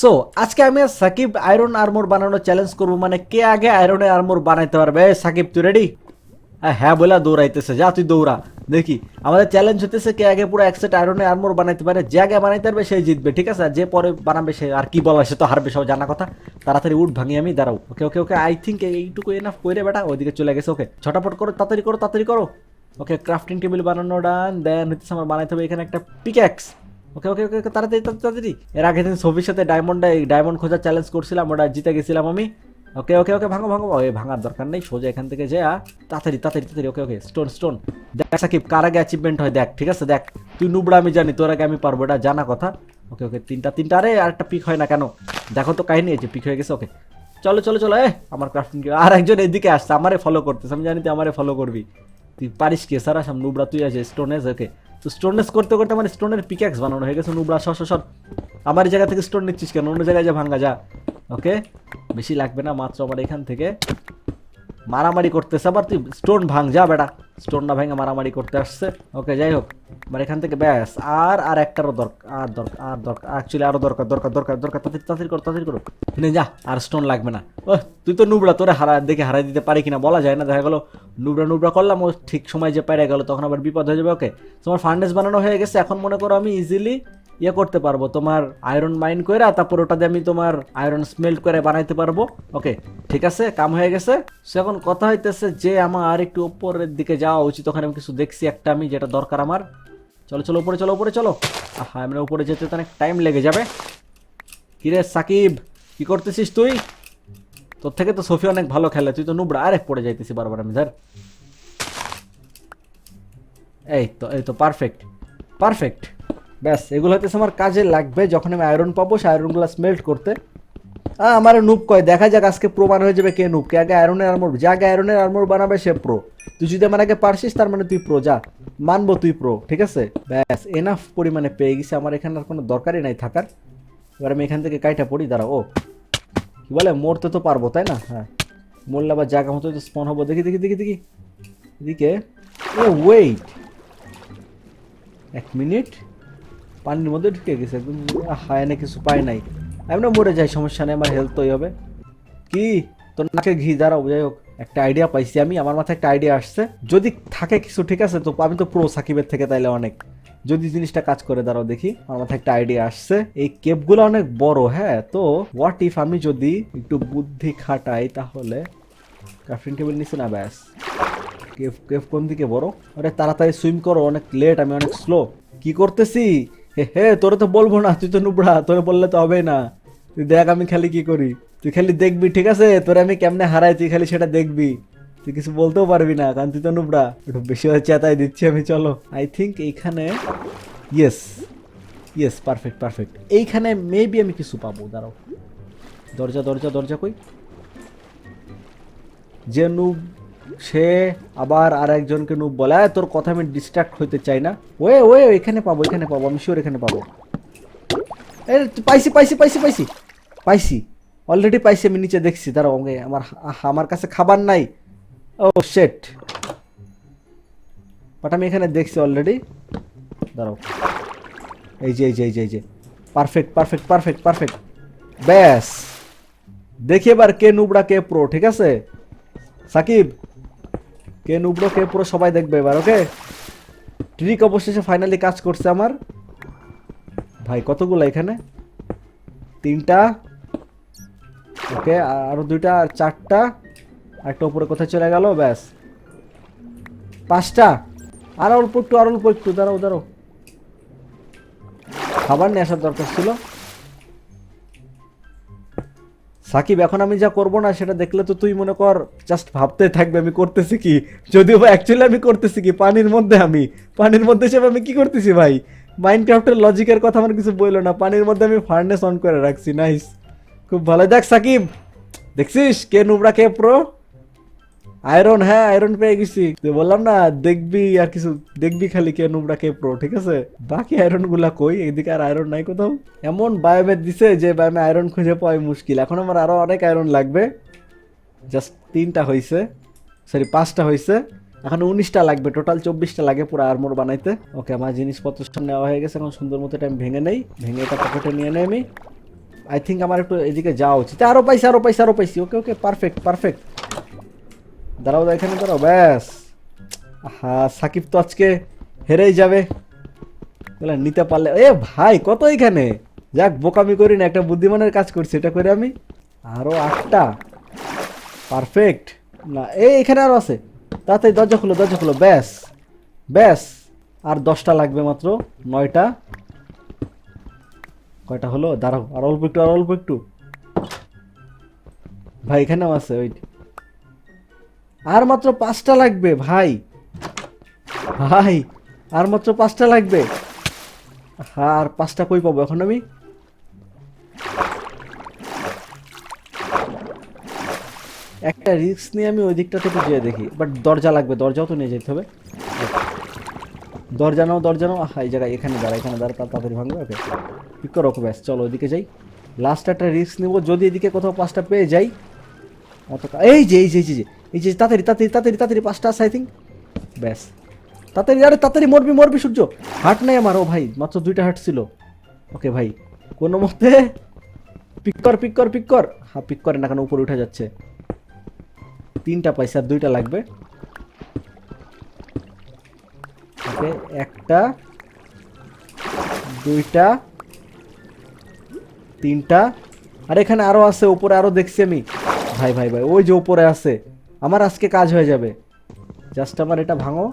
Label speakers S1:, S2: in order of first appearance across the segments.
S1: So আজকে আমি Sakib iron armour বানানোর চ্যালেঞ্জ করব মানে কে আগে আয়রনের আর্মোর বানাইতে পারবে? সাকিব, তুই রেডি হ্যাঁ বলে দৌড়াইতেছে, যা, তুই দৌড়া। দেখি, আমাদের চ্যালেঞ্জ হতেছে কে আগে পুরো এক সেট আয়রনের আর্মোর বানাইতে পারে, যে আগে বানাইতে পারবে, সেই জিতবে, ঠিক আছে? যে পরে বানাবে, সে আর কি বলা সে তো হারবে, সব জানা কথা। তাড়াতাড়ি উঠ ভাঙি আমি দাঁড়াও। Okay okay okay I think এইটুকু এনাফ কইরে বেটা, ওইদিকে চলে গেছে ওকে ছটাপট করো, তাড়াতাড়ি করো তাড়াতাড়ি করো। ওকে ক্রাফটিং টেবিল বানানো ডান দেন হচ্ছে আমার বানাইতে হবে এখানে একটা পিক্যাক্স ওকে ওকে ওকে তাড়াতাড়ি তাড়াতাড়ি, এর আগে দিন ছবির সাথে ডায়মন্ড ডায়মন্ড খোঁজার চ্যালেঞ্জ করছিলাম ওটা জিতে গেছিলাম আমি। ওকে ওকে ওকে ভাঙো ভাঙো ওই ভাঙার দরকার নেই সোজা এখান থেকে যা। তাড়াতাড়ি তাড়াতাড়ি ওকে ওকে স্টোন স্টোন দেখ সাকিব কার আগে অ্যাচিভমেন্ট হয় দেখ ঠিক আছে দেখ। তুই নুবড়া আমি জানি তোর আগে আমি পারব এটা জানা কথা। ওকে ওকে তিনটা তিনটা আরে আর একটা পিক হয় না কেন? দেখো তো কাহিনী আছে পিক হয়ে গেছে ওকে। চলো চলো চলো এ আমার ক্রাফটিং আর একজন এদিকে আসছে আমারে ফলো করতেছে আমি জানি তুই আমারে ফলো করবি। তুই পারিস কি? সারা সাম নুবড়া তুই আছে স্টোনেস ওকে। তো স্টোনেস করতে করতে আমার স্টোনের পিক্যাক্স বানানো হয়ে গেছে। নুবরা সর, সর আমার এই জায়গা থেকে স্টোন নিচ্ছিস কেন? অন্য জায়গায় যা ভাঙ্গা যা। ওকে বেশি লাগবে না মাত্র আমার এখান থেকে। মারামারি করতেছে, আবার তুই স্টোন ভাঙ, যা বেটা। স্টোন না ভেঙে মারামারি করতে আসছে। ওকে যাই হোক আমার এখান থেকে ব্যাস। আর আর একটারও দরকার আর দরকার আর দরকার অ্যাকচুয়ালি আরও দরকার দরকার দরকার দরকার। তাড়াতাড়ি তাড়াতাড়ি করো তাড়াতাড়ি করো। নে যা, আর স্টোন লাগবে না। ও তুই তো নুবড়া, তোরে হারা, দেখে হারাই দিতে পারি কিনা বলা যায় না। দেখা গেলো, নুবড়া নুবড়া করলাম, ও ঠিক সময় যে পেরে গেল, তখন আবার বিপদ হয়ে যাবে ওকে তোমার ফার্নেস বানানো হয়ে গেছে, এখন মনে করো আমি ইজিলি ইয়ে করতে পারব, তোমার আয়রন মাইন করে তারপর ওটা দিয়ে আমি তোমার আয়রন স্মেল্ট করে বানাইতে পারব। ওকে ঠিক আছে, কাম হয়ে গেছে। সে এখন কথা হইতেছে যে আমার আর একটু উপরের দিকে যাওয়া উচিত। ওখানে আমি কিছু দেখছি, একটা আমি, যেটা দরকার আমার। চলো চলো, উপরে চলো উপরে, চলো। হ্যাঁ আমরা উপরে যেতে তো অনেক টাইম লেগে যাবে। কিরে সাকিব, কি করতেছিস তুই? তোর থেকে তো সফি অনেক ভালো খেলে, তুই তো নুবড়া আরে, পড়ে যাইতেছি বারবার আমি, ধর। এই তো এই তো পারফেক্ট পারফেক্ট ব্যাস এগুলো হচ্ছে আমার কাজে লাগবে যখন আমি আয়রন পাবো সে আয়রনগুলো স্মেল্ট করতে। আ, আমার নুব কয় দেখা যাক আজকে প্রো প্রমাণ হয়ে যাবে কে নুব কে আগে আয়রনের আর্মোর যে আগে আয়রনের আর্মোর বানাবে সে প্রো তুই যদি আমার আগে পারছিস তার মানে তুই প্রো যা। মানবো তুই প্রো ঠিক আছে? ব্যাস এনাফ পরিমাণে পেয়ে গেছি আমার এখানে আর কোনো দরকারই নাই থাকার। এবার আমি এখান থেকে কাইটা পড়ি দাঁড়া ও। কি বলে মরতে তো পারব তাই না? হ্যাঁ। মরলে আবার জায়গা মতো স্পন হব। দেখি দেখি দেখি দেখি। এদিকে ও ওয়েট এক মিনিট। পানির মধ্যে ঢুকে গেছে হায় না, কিছু পায় নাই। আমি না মরে যাই, সমস্যা নেই, আমার হেলথ তোই হবে। কি? তোর নাকে ঘি, দাঁড়াও, যাই হোক, একটা আইডিয়া পাইছি আমি, আমার মাথায় একটা আইডিয়া আসছে। যদি থাকে কিছু, ঠিক আছে, তো আমি তো প্রো সাকিবের থেকে তাইলে অনেক। যদি জিনিসটা কাজ করে, দাঁড়াও দেখি, আমার মাথায় একটা আইডিয়া আসছে। এই কেপগুলো অনেক বড় হ্যাঁ তো হোয়াট ইফ আমি যদি একটু বুদ্ধি খাটাই তাহলে? ক্রাফটিং টেবিল নিচে না, ব্যাস। কেফ কেফ কোন দিকে বড়? আরে তাড়াতাড়ি সুইম করো, অনেক লেট আমি অনেক স্লো কি করতেছি? হে তোরে তো বলব না, তুই তো নুবড়া, তোরে বললে তো হবে না। তুই দেখ আমি খালি কি করি। তুই খালি দেখবি, ঠিক আছে? তোরে আমি কেমনে হারাই, তুই খালি সেটা দেখবি। তুই কিছু বলতেও পারবি না, কারণ তুই তো নুবড়া। একটু বেশি হয়ে চেতাই দিচ্ছি আমি, চলো। আই থিঙ্ক এইখানে ইয়েস ইয়েস পারফেক্ট পারফেক্ট এইখানে মেবি আমি কিছু পাবো, দাঁড়াও। দরজা দরজা দরজা কই? যে নুব সে আবার আর একজনকে নুব বলে তোর কথা আমি ডিস্ট্রাক্ট হইতে চাই না। ওয়ে ওয়ে, এখানে পাবো এখানে পাবো, আমি শিওর এখানে পাবো। পাইছি পাইছি পাইছি পাইছি পাইছি অলরেডি পাইছি, আমি নিচে দেখছি, দাঁড়াও, আমাকে, আমার আমার কাছে খাবার নাই। ও শেট বাট আমি এখানে দেখছি অলরেডি দাঁড়াও, এই যে এই যে এই যে এই যে পারফেক্ট পারফেক্ট পারফেক্ট পারফেক্ট ব্যাস, দেখি এবার কে নুবড়া কে প্রো ঠিক আছে? সাকিব কে নুবড়ো, কে পুরো সবাই দেখবে এবার ওকে ট্রিক অবশেষে ফাইনালি কাজ করছে আমার। ভাই, কতগুলো এখানে? তিনটা ওকে আরও দুইটা, আর চারটা। একটা উপরে কোথায় চলে গেল? ব্যাস। পাঁচটা। আর অল্প একটু, আর অল্প একটু, দাঁড়াও দাঁড়াও। খাবার নিয়ে আসার দরকার ছিল। সাকিব, এখন আমি যা করব না, সেটা দেখলে তো তুই মনে কর জাস্ট ভাবতে থাকবে আমি করতেছি কি। যদিও বা অ্যাকচুয়ালি আমি করতেছি কি, পানির মধ্যে আমি। পানির মধ্যে হিসেবে আমি কি করতেছি ভাই? মাইনক্রাফ্টের লজিকের কথা আমার কিছু বলল না। পানির মধ্যে আমি ফার্নেস অন করে রাখছি নাইস খুব ভালো। দেখ সাকিব, দেখছিস কে নুবরা কে প্রো আয়রন হ্যাঁ আয়রন পেয়ে গেছি। বললাম না, দেখবি আর কিছু, দেখবি খালি কে নুবরা কে প্রো ঠিক আছে? বাকি আয়রনগুলা কই? এদিকে আর আয়রন নাই কোথাও। এমন বায়োমেট দিছে যে বায়োমে আয়রন খুঁজে পাওয়াই মুশকিল। এখন আমার আরও অনেক আয়রন লাগবে। জাস্ট তিনটা হয়েছে সরি পাঁচটা হয়েছে এখন উনিশটা লাগবে। টোটাল চব্বিশটা লাগে পুরো আর্মোর বানাইতে। ওকে আমার জিনিসপত্র নেওয়া হয়ে গেছে। এখন সুন্দর মতো এটা আমি ভেঙে নেই। ভেঙে এটা পকেটে নিয়ে নেই আমি। আই থিঙ্ক আমার একটু এদিকে যাওয়া উচিত। আরও পাইছি আরও পাইছি আরও পাইছি। ওকে ওকে পারফেক্ট পারফেক্ট দাঁড়াও দাঁড়াও, এখানে দাঁড়াও ব্যাস। হ্যাঁ সাকিব তো আজকে হেরেই যাবে। বলে নিতে পারলে এ ভাই কত এখানে? যাক বোকামি করি না একটা বুদ্ধিমানের কাজ করছি এটা করে আমি। আরও আটটা। পারফেক্ট। না এই এখানে আরও আছে। তাড়াতাড়ি দরজা খুলো দরজা খুলো ব্যাস। ব্যাস। আর দশটা লাগবে মাত্র নয়টা। কয়টা হলো? দাঁড়াও আর অল্প একটু আর অল্প একটু। ভাই এখানেও আছে ওই আর মাত্র পাঁচটা লাগবে ভাই। ভাই আর মাত্র পাঁচটা লাগবে। হ্যাঁ আর পাঁচটা কই পাবো এখন আমি? একটা রিস্ক নিয়ে আমি ওই দিকটা থেকে যেয়ে দেখি বাট দরজা লাগবে দরজাও তো নিয়ে যেতে হবে। দরজা নাও দরজা নাও। এই জায়গায় এখানে দাঁড়া এখানে দাঁড়া তাড়াতাড়ি ভাঙবে ওকে। ঠিক করো ওকে ব্যাস চলো ওইদিকে যাই। লাস্ট একটা রিস্ক নেব যদি এদিকে কোথাও পাঁচটা পেয়ে যাই অত এই যে এই যে এই যে, যে তাড়াতাড়ি তাড়াতাড়ি তাড়াতাড়ি তাড়াতাড়ি পাঁচটা আছে আই থিঙ্ক ব্যাস। তাড়াতাড়ি, আরে তাড়াতাড়ি মরবি মরবি, সূর্য। হাট নাই আমার, ও ভাই, মাত্র দুইটা হাট ছিল। ওকে ভাই, কোনো মতে পিক কর পিক কর পিক কর। হ্যাঁ পিক করে না কেন, উপরে উঠে যাচ্ছে। তিনটা পয়সা, দুইটা লাগবে। ওকে, একটা, দুইটা, তিনটা। আর এখানে আরও আছে, উপরে আরও দেখছি আমি। ভাই ভাই ভাই, ওই যে উপরে আছে। আমার আজকে কাজ হয়ে যাবে। জাস্ট আমার এটা ভাঙো।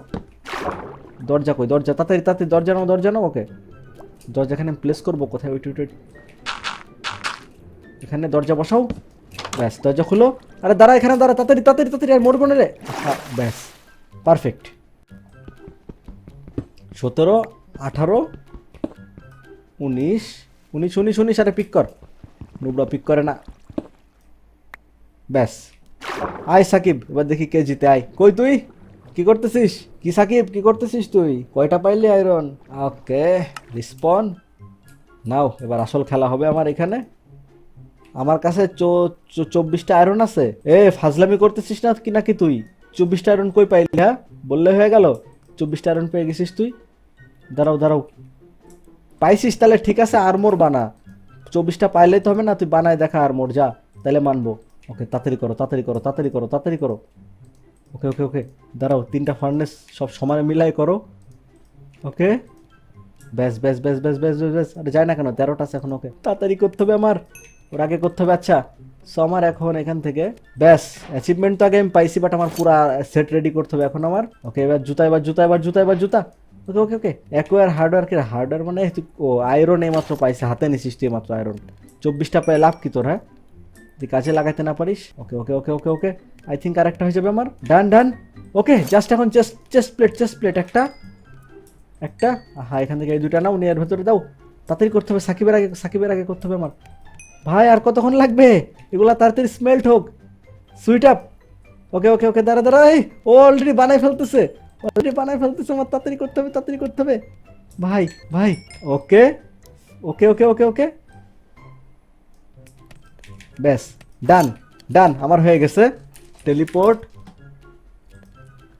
S1: দরজা কই? দরজা, তাড়াতাড়ি তাড়াতাড়ি, দরজা নাও দরজা নাও, ওকে। দরজা এখানে প্লেস করব কোথায়? Wait wait. এখানে দরজা বসাও। ব্যাস, দরজা খুলো। আরে দাঁড়া এখানে, দাঁড়া, তাড়াতাড়ি তাড়াতাড়ি তাড়াতাড়ি, আর মরবো না রে। ব্যাস। পারফেক্ট সতেরো, আঠারো, উনিশ উনিশ উনিশ উনিশ, আরে পিক কর। নুবড়া পিক করে না। ব্যাস। আয় সাকিব, এবার দেখি কে জিতে। আয়। কই তুই? কি করতেছিস? কি সাকিব? কি করতেছিস তুই? কয়টা পাইলি, আয়রন? ওকে, রিসপন। নাও, এবার আসল খেলা হবে আমার এখানে। আমার কাছে চব্বিশটা আয়রন আছে। এ, ফাজলামি করতেছিস না কি, নাকি তুই? চব্বিশটা আয়রন কই পাইলি হ্যাঁ? বললে হয়ে গেল? চব্বিশটা আয়রন পেয়ে গেছিস তুই? দাঁড়াও দাঁড়াও। পাইছিস তাহলে ঠিক আছে আরমোর বানা। চব্বিশটা পাইলেই তো হবে না, তুই বানায় দেখা আরমোর যা, তাহলে মানবো। ওকে, তাড়াতাড়ি করো তাড়াতাড়ি করো তাড়াতাড়ি করো তাড়াতাড়ি করো। ওকে ওকে ওকে, দাঁড়াও, তিনটা ফার্নেস সব সমানে মিলাই করো। ওকে? ব্যাস ব্যাস ব্যাস ব্যাস ব্যাস ব্যাস আরে যায় না কেন, তেরোটা আছে এখন, ওকে। তাড়াতাড়ি করতে হবে আমার, ওর আগে করতে হবে আচ্ছা। সো আমার এখন এখান থেকে, ব্যাস অ্যাচিভমেন্ট তো আগে আমি পাইছি বাট আমার পুরা সেট রেডি করতে হবে এখন আমার। ওকে, এবার জুতা এবার জুতা এবার জুতা এবার জুতা। ওকে ওকে ওকে অ্যাকোয়ার হার্ডওয়ার্কের হার্ডওয়ার মানে ও আয়রন এই মাত্র পাইছে, হাতে নিছিস তুই মাত্র আয়রন চব্বিশটা পায়ে লাভ কি তোর হ্যাঁ? তুই কাজে লাগাতে না পারিস? ওকে okay okay okay okay I think আর একটা হয়ে যাবে আমার। ডান ডান ওকে জাস্ট এখন chest chest plate chest plate একটা। একটা। হ্যাঁ এখান থেকে এই দুটা নাও, নিয়ে এর ভেতরে দাও। তাড়াতাড়ি করতে হবে, সাকিবের আগে সাকিবের আগে করতে হবে আমার। ভাই, আর কতক্ষণ লাগবে? এগুলা তাড়াতাড়ি স্মেল্ট হোক। সুইট আপ ওকে ওকে ওকে দাঁড়া দাঁড়া, এই, ও অলরেডি বানাই ফেলতেছে। অলরেডি বানাই ফেলতেছে আমার, তাড়াতাড়ি করতে হবে, তাড়াতাড়ি করতে হবে। ভাই ভাই ওকে ওকে ওকে ওকে ওকে ব্যাস ডান ডান আমার হয়ে গেছে। টেলিপোর্ট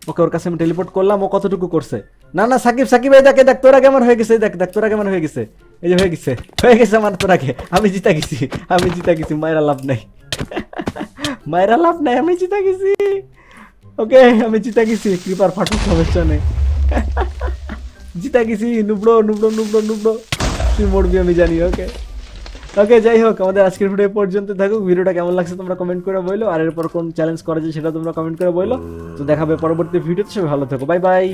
S1: ওকে, ওর কাছে আমি টেলিপোর্ট করলাম, ও কতটুকু করছে? না না, সাকিব সাকিব, এই দেখ দেখ, তোরা কেমন হয়ে গেছে দেখ দেখ, তোরা কেমন হয়ে গেছে। এই যে হয়ে গেছে হয়ে গেছে আমার তোরাকে আমি জিতা গেছি, আমি জিতা গেছি, মায়েরা লাভ নাই। মায়েরা লাভ নাই, আমি জিতা গেছি। ওকে, আমি জিতা গেছি, কৃপার ফাটুক সমস্যা নেই। জিতা গেছি, নুবড়ো নুবড়ো নুবড়ো নুবড়ো। তুই মরবি, আমি জানি, ওকে। ওকে যাই হোক, আমাদের আজকের ভিডিও পর্যন্ত থাকুক। ভিডিওটা কেমন লাগছে তোমরা কমেন্ট করে বলো। আর এরপর কোন চ্যালেঞ্জ করা যায় সেটা তোমরা কমেন্ট করে বলো। তো দেখাবে পরবর্তী ভিডিওতে সবাই ভালো থাকো। Bye bye